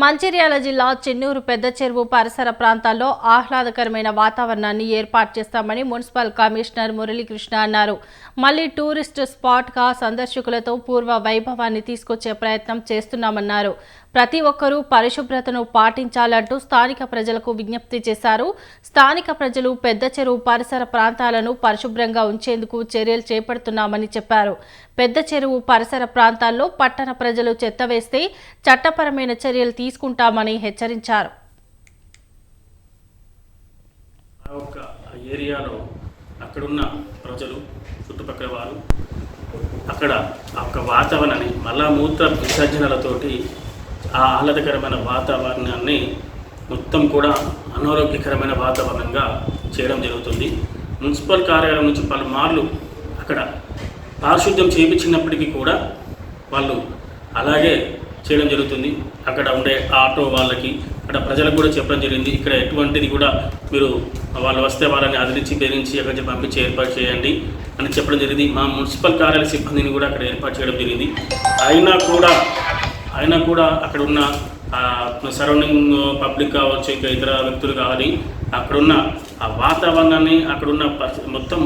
మంచిర్యాల జిల్లా చెన్నూరు పెద్ద చెరువు పరిసర ప్రాంతాల్లో ఆహ్లాదకరమైన వాతావరణాన్ని ఏర్పాటు చేస్తామని మున్సిపల్ కమిషనర్ మురళీకృష్ణ అన్నారు. మళ్ళీ టూరిస్ట్ స్పాట్గా సందర్శకులతో పూర్వ వైభవాన్ని తీసుకొచ్చే ప్రయత్నం చేస్తున్నామన్నారు. ప్రతి ఒక్కరూ పరిశుభ్రతను పాటించాలంటూ స్థానిక ప్రజలకు విజ్ఞప్తి చేశారు. స్థానిక ప్రజలు పెద్ద చెరువు పరిసర ప్రాంతాలను పరిశుభ్రంగా ఉంచేందుకు చర్యలు చేపడుతున్నామని చెప్పారు. పెద్ద చెరువు పరిసర ప్రాంతాల్లో పట్టణ ప్రజలు చెత్త వేస్తే చట్టపరమైన చర్యలు తీసుకుంటామని హెచ్చరించారు. ఆ యొక్క ఏరియాలో అక్కడున్న ప్రజలు చుట్టుపక్కల వారు అక్కడ ఆ యొక్క వాతావరణాన్ని మళ్ళా మూత్ర విసర్జనలతోటి ఆ ఆహ్లాదకరమైన వాతావరణాన్ని మొత్తం కూడా అనారోగ్యకరమైన వాతావరణంగా చేయడం జరుగుతుంది. మున్సిపల్ కార్యాలయం నుంచి పలుమార్లు అక్కడ పారిశుద్ధ్యం చేయించినప్పటికీ కూడా వాళ్ళు అలాగే చేయడం జరుగుతుంది. అక్కడ ఉండే ఆటో వాళ్ళకి అక్కడ ప్రజలకు కూడా చెప్పడం జరిగింది. ఇక్కడ ఎటువంటిది కూడా మీరు వాళ్ళు వస్తే వాళ్ళని అదిరించి బెదిరించి అక్కడ నుంచి పంపించి ఏర్పాటు చేయండి అని చెప్పడం జరిగింది. మా మున్సిపల్ కార్యాలయ సిబ్బందిని కూడా అక్కడ ఏర్పాటు చేయడం జరిగింది. అయినా కూడా అయినా కూడా అక్కడ ఉన్న సరౌండింగ్ పబ్లిక్ కావచ్చు ఇంకా ఇతర వ్యక్తులు కావాలి అక్కడున్న ఆ వాతావరణాన్ని అక్కడున్న మొత్తం